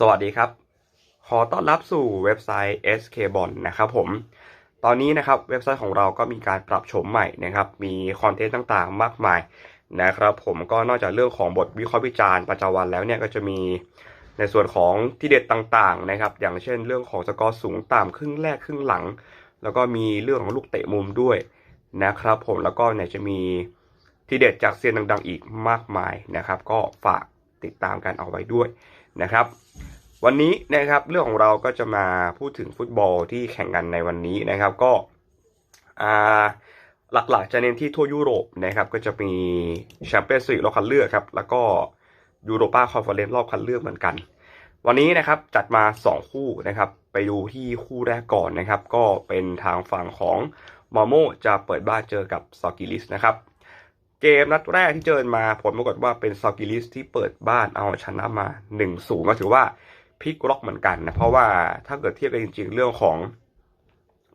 สวัสดีครับ ขอต้อนรับสู่เว็บไซต์ SK b o n นะครับผม ตอนนี้นะครับเว็บไซต์ของเราก็มีการปรับโฉมใหม่นะครับ มีคอนเทนต์ต่างๆ มากมายนะครับผมก็นอกจากเรื่องของบทวิเคราะห์วิจารณ์ประจำวันแล้วเนี่ยก็จะมีในส่วนของที่เด็ดต่างๆนะครับ อย่างเช่นเรื่องของสกอร์สูงต่ำครึ่งแรกครึ่งหลัง แล้วก็มีเรื่องของลูกเตะมุมด้วยนะครับผมแล้วก็เนี่ยจะมีที่เด็ดจากเซียนดังๆ อีกมากมายนะครับ ก็ฝากติดตามกันเอาไว้ด้วย นะครับ วันนี้นะครับเรื่องของเราก็จะมาพูดถึงฟุตบอลที่แข่งกันในวันนี้นะครับ ก็หลักๆจะเน้นที่ทั่วยุโรปนะครับ ก็จะมีแชมเปี้ยนส์ลีกรอบคัดเลือกครับ แล้วก็ยูโรปาคอนเฟอเรนซ์รอบคัดเลือกเหมือนกัน วันนี้นะครับจัดมา 2 คู่นะครับ ไปดูที่คู่แรกก่อนนะครับ ก็เป็นทางฝั่งของมาโมจะเปิดบ้านเจอกับซอกิลิสนะครับ เกมนัดแรกที่เจอมาผลปรากฏว่าเป็นซอกิลิสที่เปิดบ้านเอาชนะมา1-0ก็ถือว่าพลิกล็อกเหมือนกันนะ เพราะว่าถ้าเกิดเทียบกันจริง ๆ เรื่องของ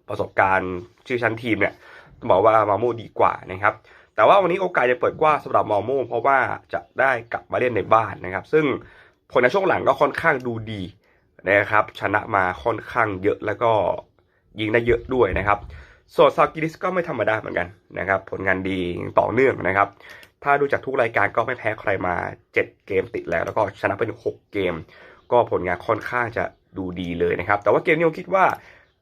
ประสบการณ์ชื่อชั้นทีมเนี่ยต้องบอกว่ามาโมดีกว่านะครับ แต่ว่าวันนี้โอกาสจะเปิดกว้างสำหรับมาโมเพราะว่าจะได้กลับมาเล่นในบ้านนะครับ ซึ่งผลในช่วงหลังก็ค่อนข้างดูดีนะครับ ชนะมาค่อนข้างเยอะแล้วก็ยิงได้เยอะด้วยนะครับ ส่วนซากิริสก็ไม่ธรรมดาเหมือนกันนะครับ ผลงานดีต่อเนื่องนะครับ ถ้าดูจากทุกรายการก็ไม่แพ้ใครมา 7 เกมติดแล้ว แล้วก็ชนะไปถึง6เกม ก็ผลงานค่อนข้างจะดูดีเลยนะครับ แต่ว่าเกมนี้ผมคิดว่า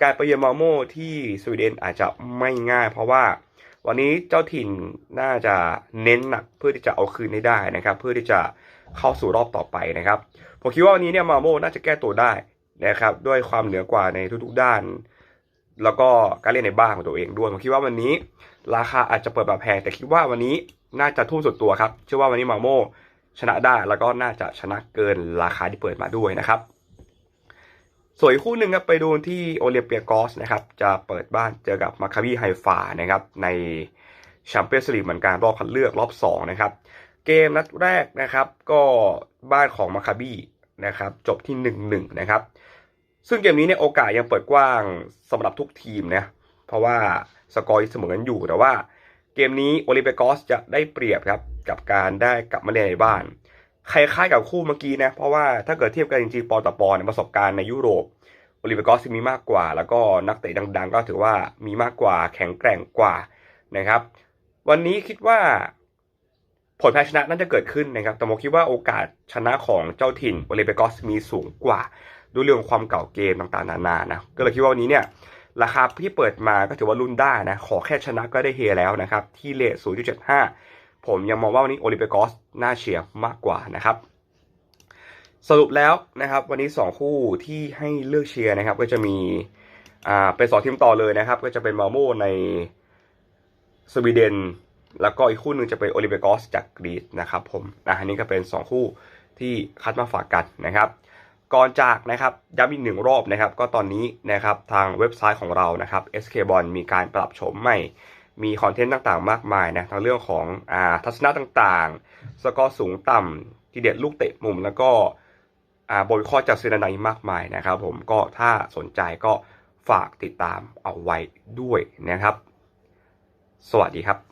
การไปเยือนมาโมที่สวีเดนอาจจะไม่ง่าย เพราะว่าวันนี้เจ้าถิ่นน่าจะเน้นหนักเพื่อที่จะเอาคืนให้ได้นะครับ เพื่อที่จะเข้าสู่รอบต่อไปนะครับผมคิดว่าวันนี้เนี่ยมาโมน่าจะแก้ตัวได้นะครับ ด้วยความเหนือกว่าในทุกๆด้าน แล้วก็การเล่นในบ้านของตัวเองด้วยผมคิดว่าวันนี้ ราคาอาจจะเปิดแบบแพงแต่คิดว่าวันนี้น่าจะทุ่มสุดตัวครับเชื่อว่าวันนี้มาโมชนะได้แล้วก็น่าจะชนะเกินราคาที่เปิดมาด้วยนะครับส่วนอีกคู่หนึ่งครับไปดูที่โอเลียเปียกอสนะครับจะเปิดบ้านเจอกับมาคาบีไฮฟานะครับในแชมเปี้ยนส์ลีกเหมือนกันรอบคัดเลือกรอบ2นะครับเกมนัดแรกนะครับก็บ้านของมาคาบีนะครับจบที่ 1-1 นะครับ ซึ่งเกมนี้เนี่ยโอกาสยังเปิดกว้างสำหรับทุกทีมนะเพราะว่าสกอร์ยังเสมอกันอยู่แต่ว่าเกมนี้โอลิเปกอสจะได้เปรียบครับกับการได้กลับมาเล่นในบ้านคล้ายๆกับคู่เมื่อกี้นะเพราะว่าถ้าเกิดเทียบกันจริงๆปอนต่อปอนในประสบการณ์ในยุโรปโอลิเปกอสมีมากกว่า แล้วก็นักเตะดัง ๆ ก็ถือว่ามีมากกว่าแข็งแกร่งกว่านะครับ วันนี้คิดว่าผลแพ้ชนะน่าจะเกิดขึ้นนะครับแต่ผมคิดว่าโอกาสชนะของเจ้าถิ่นโอลิเปกอสมีสูงกว่า ด้วยเรื่องความเก่าเกมต่างๆนานานะก็เลยคิดว่าวันนี้เนี่ยราคาที่เปิดมาก็ถือว่ารุ่นได้นะ ขอแค่ชนะก็ได้เฮแล้วนะครับ ที่เลท0.75 ผมยังมองว่าวันนี้โอลิเปยกอสน่าเชียร์มากกว่านะครับ สรุปแล้วนะครับ วันนี้ 2 คู่ที่ให้เลือกเชียร์นะครับ ก็จะมีอ่าเป็นสองทีมต่อเลยนะครับ ก็จะเป็นมาโมในสวีเดน แล้วก็อีกคู่หนึ่งจะเป็นโอลิเปยกอสจากกรีซนะครับผมนะอันนี้ก็เป็น 2 คู่ที่คัดมาฝากกันนะครับ ก่อนจากนะครับย้ำอีกหนึ่งรอบนะครับ ก็ตอนนี้นะครับทางเว็บไซต์ของเรานะครับ SK b o n มีการปรับโฉมใหม่มีคอนเทนต์ต่างๆ มากมายนะทั้งเรื่องของอ่าทัศนะต่างๆ สกอร์สูงต่ำทีเด็ดลูกเตะมุมแล้วก็อ่าบทวิเคราะห์จากเซนาไนมากมายนะครับผมก็ถ้าสนใจก็ฝากติดตามเอาไว้ด้วยนะครับ สวัสดีครับ